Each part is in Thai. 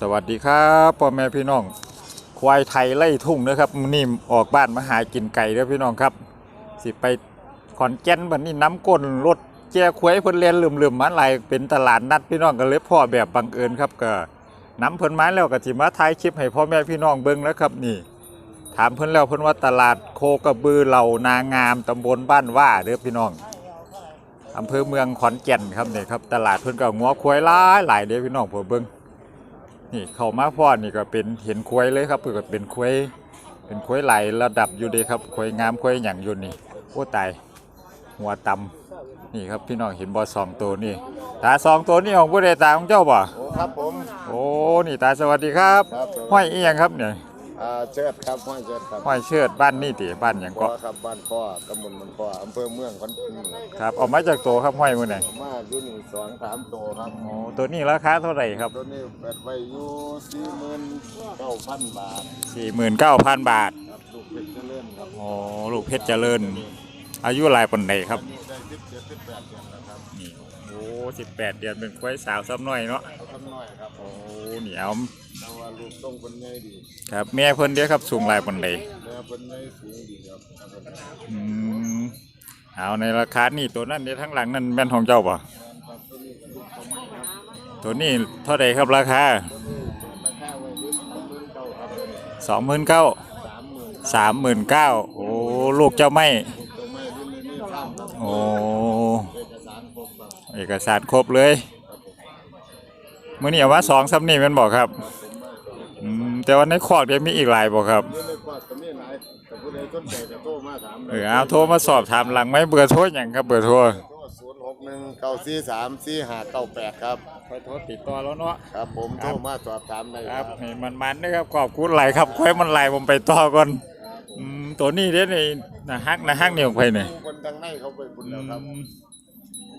สวัสดีครับพ่อแม่พี่น้อง ควายไทยไล่ทุ่งนะครับนี่ออกบ้านมาหากินไก่เด้อพี่น้องครับ สิไปขอนแก่นบัดนี้น้ำก้นรถแจ้ควายเพิ่นเล่นลืมๆมาหลเป็นตลาดนัดพี่น้องก็เลยพ่อแบบบังเอิญครับก็น้ำเพิ่นมาแล้วก็สิมาถ่ายคลิปให้พ่อแม่พี่น้องเบิ่งแล้วครับนี่ ถามเพิ่นแล้วเพิ่นว่าตลาดโคกระบือเหล่านางามตำบลบ้านว่าเด้อพี่น้องอำเภอเมืองขอนแก่นครับนี่ครับตลาดเพิ่นก็งัวควายหลายหลายเด้อพี่น้องผมเบิ่ง นี่เข้ามาพ่อนี่ก็เป็นเห็นควายเลยครับเพื่อก็เป็นควายเป็นควายไหลายระดับอยู่เดีครับควายงามควายหยังอยู่นี่โอ้ตายหัวตำนี่ครับพี่น้องเห็นบอสองตัวนี่ตาสองตัวนี่ของผู้ใดตาของเจ้าบ่โอ้ครับผมโอ้นี่ตาสวัสดีครับครับห้อยเอียงครับเนี่ย อ่าเชิดครับห้อยเชิดครับห้อยเชิดบ้านนี่ติบ้านหยังพ่อเก็ครับบ้านพ่อตำบลมันพ่ออำเภอเมืองขอนแก่นครับออกมาจากตัวครับห้อยมือไหนมาอยู่นี่สองสามโตครับโอ้ตัวนี้ราคาเท่าไหร่ครับ ตัวนี้เปิดไว้อยู่สี่หมื่นเก้าพันบาทสี่หมื่นเก้าพันบาทครับลูกเป็ดเจริญครับโอ้ลูกเพชรเจริญ อายุหลายปานใดครับได้สิบเจ็ดสิบแปดเดือนแล้วครับนี่โอ้ สิบแปดเดือนเป็นควายสาวซ้ำน้อยเนาะเขาทำน้อยครับโอ้เหนียวแต่ว่าลูกต้องเป็นไงดีครับแม่เพิ่นเด้อครับสูงหลายปานใดแล้วเป็นไงสูงดีครับครับผมครับอืมเอาในราคานี่ตัวนั้นเดี๋ยวทั้งหลังนั่นแม่นของเจ้าป่ะตัวนี้ก็ลูกเขาไม่ครับตัวนี้เท่าใดครับราคาตัวนี้ราคาไว้ที่สองหมื่นเก้าครับสองหมื่นเก้าสามหมื่นสามหมื่นเก้าโอ้ลูกเจ้าไม่ เอกสารครบครับเอกสารครบเลยมื่อนี้เอามาสองซ้ำนี่แมันบอกครับอืมแต่ว่าในคอกเดี๋ยวมีอีกหลายบอกครับเรื่องในกวาดก็มีหลายแต่ผู้ใดสนใจจะโทรมาถามเออเอาโทรมาสอบถามหลังไหมเบอร์โทรอย่างครับเบอร์โทรโทรศูนย์หกหนึ่งเก้าสี่สามสี่ห้าเก้าแปดครับขอโทษติดต่อแล้วเนาะครับ ผมครัโทบรมาสอบถามได้ครับให้มันมันๆนะครับขอบคุณหลายครับค่อยมันไหลายผมไปต่อก่อนอืมตัวนี้เด้นี่นะฮักนะฮักเนี่ยของไปเนี่ยคนทางในเขาไปบุญแล้วครับ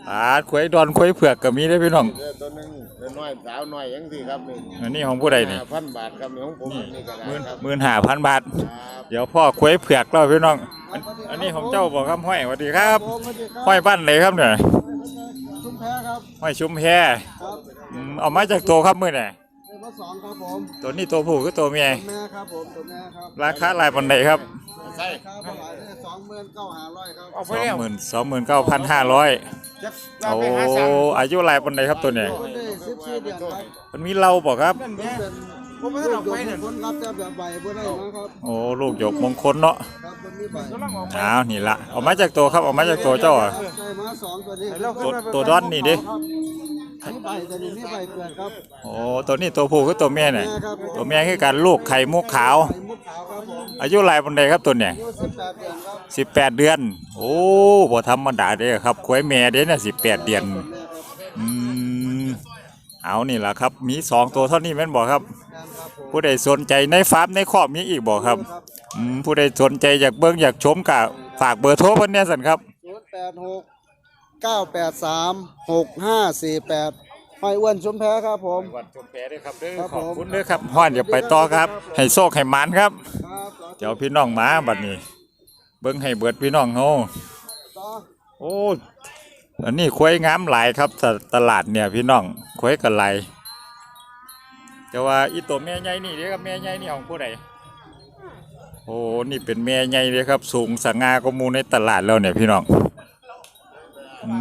อ่าขวยดอนขวยเผือกก็มีได้อพี่น้อง เดี๋ยวตัวหนึงเดี๋ยวน้อยสาวน้อยยังสิครับนี่อันนี้ของผู้ใดนี่พันบาทครับนี่ของผมนี่นี่ก็ได้หมื่นครับหมื่นห้าพันบาทครับเดี๋ยวพ่อขวยเผือกเราพี่น้องอันอันนี้ของเจ้าบอกครับห้อยสวัสดีครับห้อยบ้านไหนครับเนี่ยชุมแพ้ครับห้อยชุมแพครับอืมเอามาจากตัวครับมือเนี่ยเป็นข้อสองครับผมตัวนี้ตัวผู้คือตัวเมียแม่ครับผมตัวแม่ครับราคาหลายปันใดครับใช่ครับเท่าไหร่เนี่ยส องหมื่นเก้าห้าร้อยครับสองหมื่นสองหมื่นเก้าพันห้าร้อยโอ้อายุหลายปันใดครับตัวเนี่ยคนได้สิบสี่เดือนครับมันมีเราบอกครับเป็นผมไม่ต้องไปเนี่ยคนรับแต่แบบใบบ่ได้นะครับโอ้ลูกหยกมงคลเนาะครับมันมีใบอ้าวนี่ละเอามาจากตัวครับเอามาจากตัวเจ้าอะใส่มาสองตัวนี้ตัวตัวดอนนี่ดิ มีใบตัวนี้มีใบเปลือกครับโอ้ตัวนี้ตัวผู้คือตัวแม่เนี่ยแม่ครับตัวแม่คือการลูกไข่มุกขาวใบมุกขาวครับผมอายุหลายปันใดครับตัวเนี่ยอายุสิบแปดเดือนครับสิบแปดเดือน โอ้บ่ธรรมดาเด้อครับควายแม่เด้เนี่ยสิบแปดเดือนแม่ครับอืมเอานี่ล่ะครับ มีสองตัวเท่านี้แม่นบอกครับ แม่ครับผมผู้ใดสนใจในฟาร์มในครอบมีอีกบอกครับอืมผู้ใดสนใจอยากเบิ่งอยากชมกะฝากเบอร์โทรเพิ่นเนี่ยสันครับศูนย์แปดหก เก้าแปดสามหกห้าสี่แปดห้อยอ้วนชุมแพ้ครับผม วันชมแพด้วยครับเด้อครับขอบผมคุณเด้อครับฮ้อนเดี๋ยวไปต่อครับ ให้โชคให้หมานครับ ครับเดี๋ยวพี่น้องมาบัดนี้ เบิ่งให้เบิดพี่น้องเฮาต่อโอ้อันนี้ควายงามหลายครับตตลาดเนี่ยพี่น้องควายกันหลายแต่ว่าอีตัวแม่ใหญ่นี่เด้อครับแม่ใหญ่นี่ของผู้ใดโอ้นี่เป็นแม่ใหญ่เลยครับ สูงสง่ากว่าหมูในตลาดแล้วเนี่ยพี่น้อง อื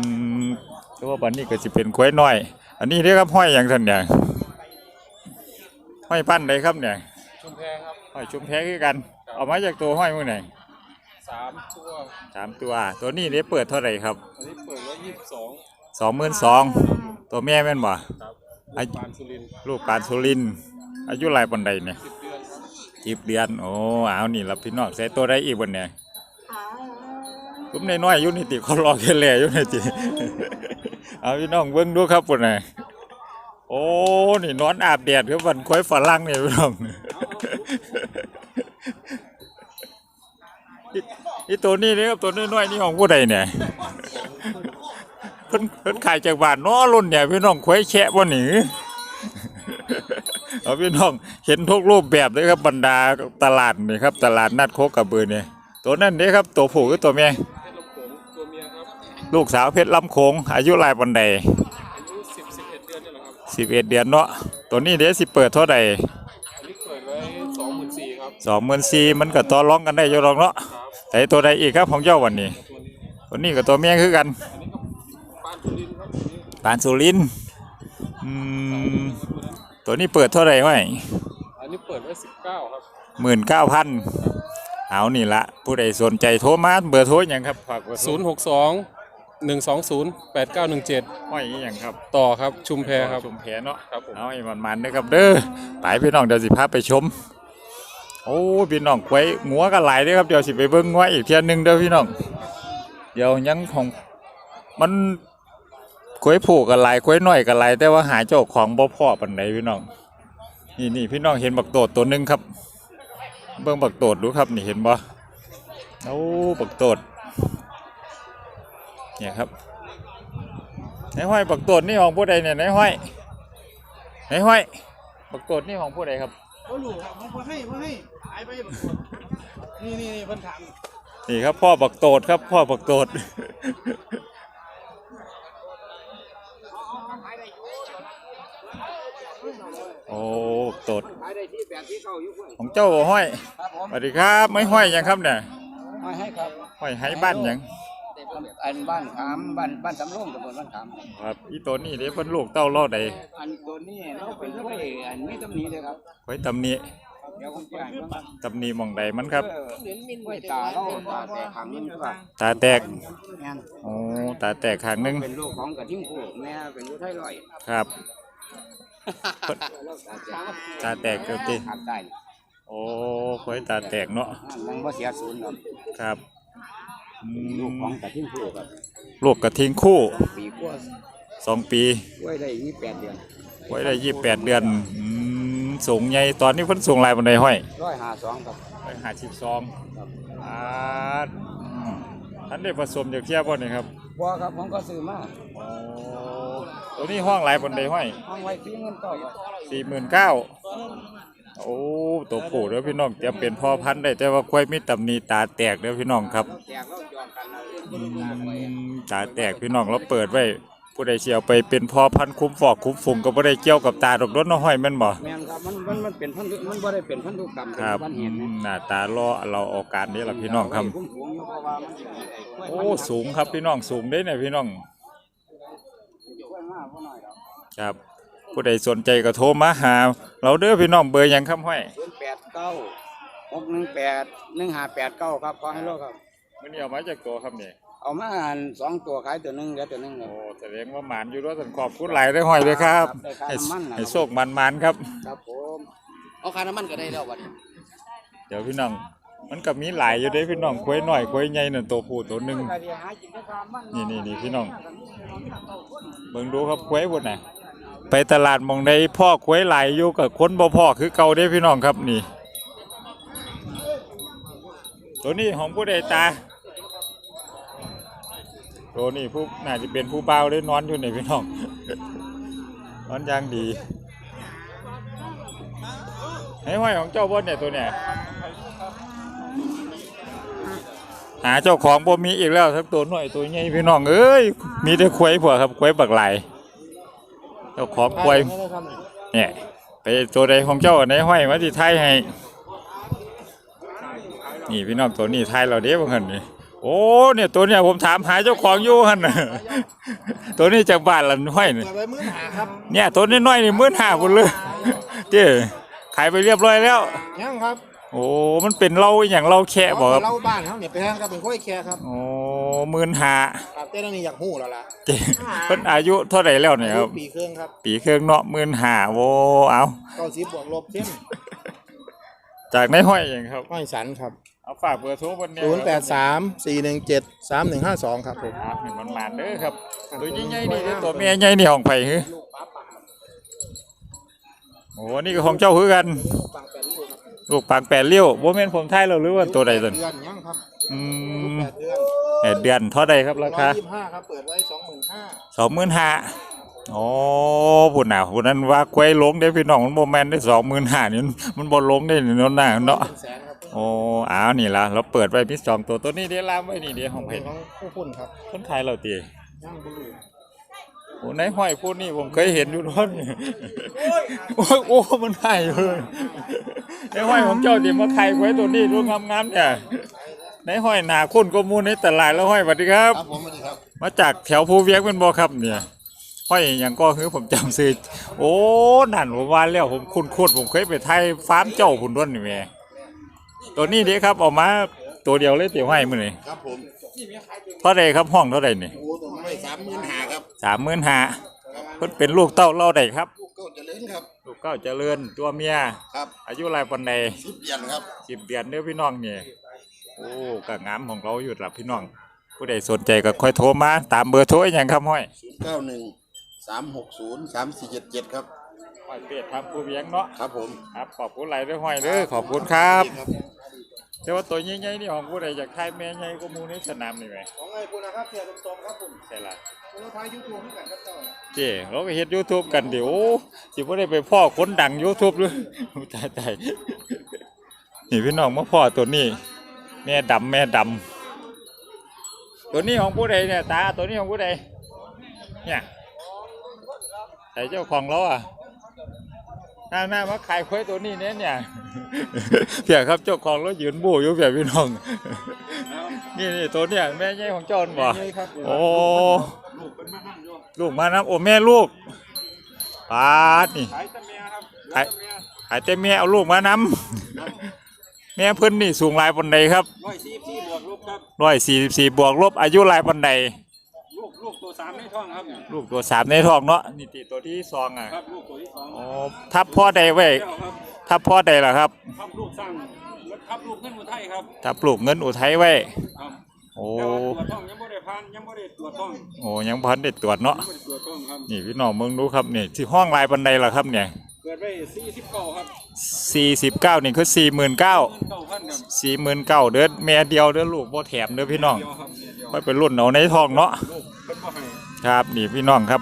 มแต่ว่าบัดนี้ก็สิเป็นควายน้อย อันนี้เด้อครับห้อยอย่างท่านเนี่ยห้อยปั้นใดครับเนี่ยชุมแพครับห้อยชุมแพคือกัน เอามาจากตัวห้อยมือไหนสามตัวสามตัว ตัวนี้ได้เปิดเท่าไหร่ครับอันนี้เปิดไว้ยี่สิบสองสองหมื่นสองตัวแม่แม่นบ่ครับอายุปานสุรินทร์ลูกปานสุรินทร์อายุหลายปันใดเนี่ยสิบเดือนครับจีบเดือนโอ้เอานี่ละพี่น้องใส่ตัวได้อีกบนเนี่ย ตุ้มน้อยอยุนี่ติเขารอแค่แล่อยู่นี่ติเอาพี่น้องเบิ่งดูครับปุ่นน่ะโอ้นี่นอนอาบแดดครับวันควยฝรั่งเนี่ยพี่น้องอีอีตัวนี้นี่ครับตัวน้อยๆนี่ของผู้ใดเนี่ยเพิ่นเพิ่นขายจากบ้านน้อรุ่นเนี่ยพี่น้องควยแฉะบ่หนีเอาพี่น้องเห็นทุกรูปแบบเลยครับบรรดาตลาดนี่ครับ ตลาดนัดโคกระบือเนี่ยตัวนั้นนี่ครับตัวผู้กับตัวแม่ ลูกสาวเพชรลำโขงอายุหลายปันใดอายุสิบสิบเอ็ดเดือนนี่แหละครับสิบเอ็ดเดือนเนาะตัวนี้เดี๋ยวสิเปิดเท่าใดอันนี้เปิดไว้สองหมื่นสี่ครับสองหมื่นสี่มันก็ต่อร้องกันได้อยู่หรอกเนาะครับแต่ตัวใดอีกครับของเจ้าวันนี้ ตัวนี้ตัวนี้กับตัวเมียคือกันอันนี้ก็ปานทุลินครับตัวนี้ปานสุรินทร์อืมตัวนี้เปิดเท่าไหร่ไว้อันนี้เปิดไว้สิบเก้าครับหมื่นเก้าพันเอานี่ละผู้ใดสนใจโทรมาเบอร์โทรอย่างครับฝากเบอร์โทรศูนย์หกสอง หนึ่งสองศูนย์แปดเก้าหนึ่งเจ็ดห้อยอหย่างครับต่อครับชุมแพครับ ชุมแพเนาะครับผม เอาไอ้มันๆนะครับเด้อไปพี่น้องเดี๋ยวสิพาไปชม โอ้พี่น้องไว้งัวกันหลายเด้อครับเดี๋ยวสิไปเบิ่งงัวอีกเทียหนึงเด้อพี่น้อง เดี๋ยวยังของมันควยผูกกันหลายควยน้อยกันหลายแต่ว่าหาเจ้าของบ่พอปานใดพี่น้อง นี่นี่พี่น้องเห็นบักโตดตัวหนึงครับ เบิ่งบักโตดดูครับนี่เห็นบ่ โอ้บักโตด เนี่ยครับในห้อยบักโตดนี่ของผู้ใดเนี่ยในห้อยในห้อยบักโตดนี่ของผู้ใดครับบ่รู้ครับบ่ให้บ่ให้หายไปบ่นี่นี่นี่เพิ่นถามนี่ครับพ่อบักโตดครับ พ่อบักโตดโอ้บักโตดขายได้ที่8ที่เก้าอยู่พุ่นของเจ้าบ่ห้อยครับผมสวัสดีครับ ไม่ห้อยหยังครับเนี่ยมาให้ครับห้อยไห้บ้านหยัง อันบ้านขามบ้านบ้านสำโรงตำบลบ้านขามครับอีตัวนี้เด้เพิ่นลูกเต้าเล่อใดอันตัวนี้เราเป็นกล้วยอันนี้ตำหนี้เลยครับไว้ตำหนิเดี๋ยวผมจะให้เบิ่งตำหนิหมองใดมันครับเออกล้วยตาเราตาแต่ขังนึงคือว่าตาแตกแม่นโอ้ตาแตกข้างหนึงเป็นลูกของกระทิงคู่แม่เป็นลูกไทยลอยครับตาแตกตาแตกเกิดติหักได้โอ้ไว้ตาแตกเนาะยังบ่เสียศูนย์หรอกครับอื ลูกมของกระทิงคู่ครับลูกกระทิงคู่ปีกว่าสองปีกล้วยได้ยี่แปดเดือนไว้ได้ยี่แปดเดือนอืมสูงใหญ่ตอนนี้เพิ่นสูงหลายบันไดห้อยร้อยห้าสองครับไปหาสิบสองครับอ่าท่านได้ผสมจากเทียบบ่นี่ครับบัวครับผมก็ซื้อมาโอ้ตัวนี้ห้องหลายบันไดห้อยห้องไว้ที่เงินต่อครับสี่หมื่นเก้า โอ้ตัวผู้เด้อพี่น้องเตรียมเป็นพ่อพันธุ์ได้แต่ว่าควายมีตำหนิตาแตกเด้อพี่น้องครับแจกเราจองกันเราเองอืมตาแตกพี่น้องเราเปิดไว้ผู้ใดเชียวไปเป็นพ่อพันธุ์คุ้มฟอกคุ้มฝุ่งก็บ่ได้เกี่ยวกับตาดอกรถน้อห้อยแม่นบ่แม่นครับมันมันมันเป็นพันธุมันบ่ได้เป็นพันธุกรรมครับเป็นพันอืเห็นมหน้าตาล้อเราเออกการนี้ล่ะพี่น้องครับ ผมผมอยู่เพราะว่ามันสิได้โอ้สูงครับพี่น้องสูงได้เนี่ยพี่น้อง กล้วยมากบ่น้อยดอกครับ ผู้ใดสนใจก็โทรมาหา เราเด้อพี่น้องเบอร์หยังครับห้อย089 618 1589ครับขอให้โลกครับมื้อนี้เอามาจากตัวครับนี่เอามาอันสองตัวขายตัวหนึงเหลือตัวหนึงคโอ้รับแสดงว่าหมานอยู่ด้วยสันขอบคุณหลายได้อห้อยเลยครับได้ค่าให้น้ำมันน่ะให้โชคมันมันๆครับ ครับผมเอาค่าน้ำมันก็ได้แล้วบัดนี้เดี๋ยวพี่น้อง มันก็มีหลายอยู่เด้พี่น้องควายน้อยควายใหญ่นั่นตัวผู้ตัวหนึงก็สิหากินได้ค่ามันนี่นี่นี่พี่น้อง เบิ่งดูครับควายบนน่ะ ไปตลาดมองใดพ่อควายหลอยู่กับคนบ่พ่อคือเก่าเด้พี่น้องครับนี่ ตัวนี้ของผู้ใดตา ตัวนี้ผู้น่าจะเป็นผู้เบาได้นอนอยู่นี่พี่น้องนอนยางดีให้ห้อยของเจ้าบนเนี่ยตัวเนี่ยหาเจ้าของบ่มีอีกแล้วทั้งตัวหน่อยตัวใหญ่พี่น้องเอ้ยมีแต่ควยผัวครับควยบักไหล จ้าของควายเนี่ยไปตัวใดของเจ้าในห้อยมาที่ไทยให้ นี่พี่น้องตัวนี้ไทยเราเด้บ่หั่นนี่โอ้เนี่ยตัวเนี่ยผมถามหาเจ้าของอยู่หั่นน่ะตัวนี้จากบ้านละห้อยนี่ไปมื้อหาครับเนี่ยตัวน้อยๆนี่มื้อห้าพุ่นเลยเจ้ขายไปเรียบร้อยแล้วยังครับ โอ้มันเป็นเหล้าอหย่างเหล้าแค่บ่ครับเราบ้านเฮาเนี่ยไปแฮงครับเป็นค่อยแค่ครับโอ้หมื่นห้าครับแต่นั่นนี่อยากฮู้แล้วล่ะเจ้เพิ่นอายุเท่าไหร่แล้วเนี่ยครับ ปีครึ่งครับปีเครื่องเนาะหมื่นห้าโอ้เอา90บวกลบเส้นจากในห้อยเองครับห้อยสันครับเอาฝากเบอร์โทรบนเนี่ย083 417 3152ครับผมครับให้มันมาเด้อครับตัวใหญ่ๆนี่เด้อตัวแม่ใหญ่นี่ของไผหือโอ้นี่ก็ของเจ้าคือกัน ลูกปากแปดเลี้ยวบ่แม่นผมไทยแล้วหรือว่าตัวใดตัวเดือนยังครับอืม8เดือนแปดเดือนเท่าใดครับราคา125ครับเปิดไว้25,000สองหมื่นห้าโอ้พุ่นน่ะพุ่นนั้นว่าควายลงได้พี่น้องมันบ่แม่นได้สองหมื่นห้านี่มันมันบ่ลงได้นี่เนาะน่ะเนาะแสนครับโอ้อ้าวนี่ล่ะเราเปิดไว้มีสองตัวตัวนี้เดี๋ยวลามไว้นี่เดี๋ยวของเพิ่นของผู้พุ่นครับคนขายเราตีย่างบุรีโอ้ในห้อยผู้นี้ผมเคยเห็นอยู่นั่นโอ้ยโอ้มันหายเลย ในห้อยของเจ้าที่มาไข่ไว้ตัวนี้รูงงามๆเนี่ยในห้อยหนาคุ้นก็มูในตลาดแล้วห้อยสวัสดีครับ ครับผมสวัสดีครับ มาจากแถวภูเวียงเป็นบ่ครับเนี่ยห้อยอย่างก็คือผมจำซื้อโอ้นั่นผมว่าแล้วผมคุ้นๆผมเคยไปไทยฟาร์มเจ้าคุณด้วนนี่แหม่ตัวนี้เด้ครับเออกมาตัวเดียวเลยเตี๋ยวให้มื้อนี้ครับผมเท่าใดครับห้องเท่าใดนี่โอ้ตัวไม่สามหมื่นหาครับสามหมื่นห้าเพิ่นเป็นลูกเต้าเล่าได้ครับลูกเก้าเจริญครับ ลูกเก้าเจริญตัวเมีย ครับอายุรายปันใดสิบเดือนครับสิบเดือนเด้อพี่น้องเนี่ยโอ้กะงามของเราอยู่ล่ะพี่น้อง ผู้ใดสนใจก็ค่อยโทรมาตามเบอร์โทรอหย่างครับห้อยศูนย์เก้าหนึ่งสามหกศูนย์สามสี่เจ็ดเจ็ดครับ ห้อยเป็ดทำผู้เวียงเนาะครับผมครับขอบคุณหลายเด้อห้อยเด้อขอบคุณครับครับแต่ว่าตัวใหญ่ๆนี่ของผู้ใดอยากทายแม่ใหญ่ก็มูในสนามนี่ไหมของไอ้คุณนะครับเสียตรงๆครับผมใช่ล่ะ เราทายยูทูบให้กันครับเจ้าเจ้เราก็เฮ็ด YouTube กันเดี๋ยวสิบ่ได้ไปพ่อคนดัง YouTube ด้วยตายตายนี่พี่น้องมาพ่อตัวนี้ แม่ดำแม่ดำตัวนี้ของผู้ใดเนี่ยตาตัวนี้ของผู้ใดเนี่ยใส่เจ้าของเราอะหน้าหน้ามาขายควายตัวนี้เนี่ยเนี่ยเพียครับเจ้าของเรายืนบู่อยู่เพียพี่น้อง นี่นี่ตัวเนี่ยแม่ใหญ่ของเจ้าบ่โอ้ ลูกมานะโอ้แม่ลูกปาดนี่ขายตะเมียครับขายขายแต่แม่เอาลูกมานำแม่เพิ่นนี่สูงหลายปันใดครับร้อยสี่สี่บวกลูกครับร้อยสี่สี่บวกลบอายุหลายปันใดลูกลูกตัวสามในท้องครับเนี่ยลูกตัวสามในท้องเนาะนี่ติตัวที่สองอะครับลูกตัวที่สองอ๋อทับพ่อใดไว้เจ้าครับทับพ่อใดล่ะครับทับลูกสร้างทับลูกเงินอุทัยครับทับปลูกเงินอุทัยไว้ครับ โอ้แต่ว่าตัวจท้องยังไม่ได้พันยังไม่ได้ตัวจท้องโอ้ยังพันได้ตรวจเนาะยังไม่ได้ตัวจท้องครับนี่พี่น้องเมืองดูครับนี่ที่ห้องหลายปันใดล่ะครับเนี่ยเกิดไว้สี่สิบเก้าครับสี่สิบเก้านี่คือสี่หมื่นเก้าเงินเก้าพันครับสี่หมื่นเก้าเด้อแม่เดียวเด้อลูกบ่แถมเด้อพี่น้องเดียวครับเนี่ยเดียวค่อยไปรุ่นเอาในท้องเนาะลูกเป็นบ่ให้ครับ นี่พี่น้องครับ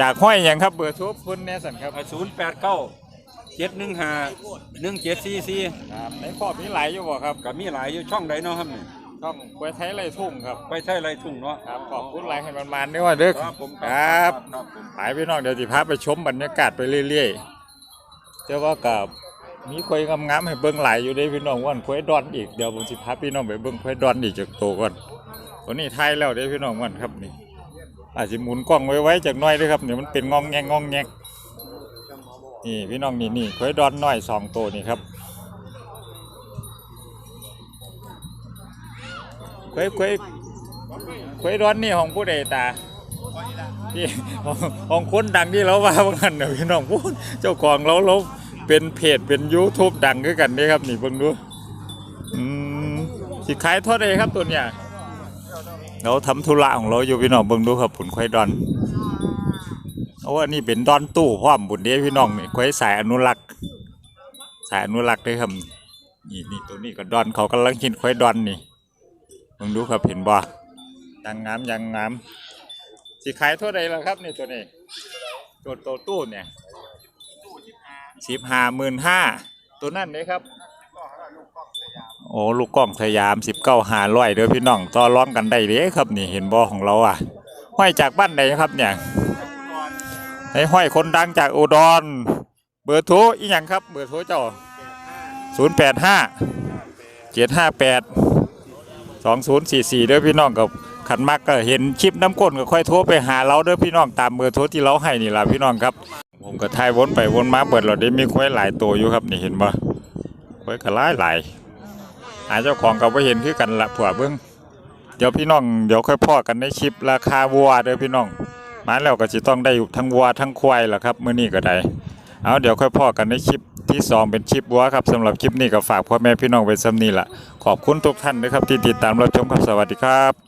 จากห้อยหยังครับเบอร์โทรเพิ่นแน่สันครับศูนย์แปดเก้าเจ็ดหนึ่งห้าหนึ่งเจ็ดสี่สี่ครับในครอบมีหลายอยู่บ่ครับกับมีหลายอยู่ช่องใดเนาะครับเนี่ย ช่องกล้วยไทยไรทุ่งครับไปใช่ไรทุ่งเนาะครับขอบคุณหลายให้มันมาด้วยว่าเด้อครับผมครับครับผมไปพี่น้องเดี๋ยวสิพาไปชมบรรยากาศไปเรื่อยๆเจ้าว่ากับมีควายงามๆให้เบิ่งหลายอยู่เด้พี่น้องว่านควายดอนอีกเดี๋ยวผมสิพาพี่น้องไปเบิ่งควายดอนอีกจากโตวก่อนตัวนี้ไทยแล้วเด้พี่น้องว่านครับนี่ อาจสิหมุนกล้องไว้ไว้จากหน้อยเด้อครับเดี๋ยวมันเป็นงองแงงงองแงกนี่พี่น้องนี่นี่ควายดอนน้อยสองตัวนี่ครับ ควายคยควายดอนนี่ของผู้ใดตาที่ของคนดังที่เราว่าบางอันเน่ยพี่น้องพูดเจ้าของเราเราเป็นเพจเป็น YouTube ดังด้วยกันนี่ครับนี่เบิ่งดูอืมสิขายเท่าไรครับตัวเนี้ยเราทำธุระของเราอยู่พี่น้องเบิ่งดูครับผุนควายดอนโอ้อันนี้เป็นดอนตู้พร้อมบุญเด้พี่น้องนี่ควายสายอนุรักษ์สายอนุรักษ์ด้ครับนี่นี่ตัวนี้ก็ดอนเขากำลังกินควายดอนนี่ เบิ่งดูครับเห็นบ่ยังงามยังงามสิขายเท่าไรล่ะครับนี่ตัวนี้ตัวโตตู้เนี่ยสิบห้าหมื่นห้าตัวนั่นเลยครับโอ้ลูกกล้องสยามสิบเก้าหาร้อยเด้อพี่น้องต่อร้องกันได้เด้ครับนี่เห็นบอของเราอะ ห้อยจากบ้านไหนครับเนี่ยให้ห้อยคนดังจากอุดร เบอร์โทรอีหยังครับ เบอร์โทรเจ้าศูนย์แปดห้าเจ็ดห้าแปด สองศูนย์สี่สี่เด้อพี่น้องกับขันมากก็เห็นคลิปน้ำก้นก็ค่อยโทรไปหาเราเด้อพี่น้องตามเบอร์โทรที่เราให้นี่ล่ะพี่น้องครับ ผมก็ทายวนไปวนมาเปิดเราได้มีควายหลายตัวอยู่ครับนี่เห็นบ่ควายก็หลายหลายหาเจ้าของก็บ่เห็นคือกันละผัวเบิ่งเดี๋ยวพี่น้องเดี๋ยวค่อยพ่อกันในคลิปราคาวัวเด้อพี่น้องมาแล้วก็สิต้องได้ทั้งวัวทั้งควายล่ะครับมื้อนี้ก็ได้เอาเดี๋ยวค่อยพ่อกันในคลิป ที่สองเป็นชิปวัวครับสำหรับคลิปนี้ก็ฝากพ่อแม่พี่น้องไว้ซ้ำนี้ละขอบคุณทุกท่านนะครับที่ติดตามรับชมครับสวัสดีครับ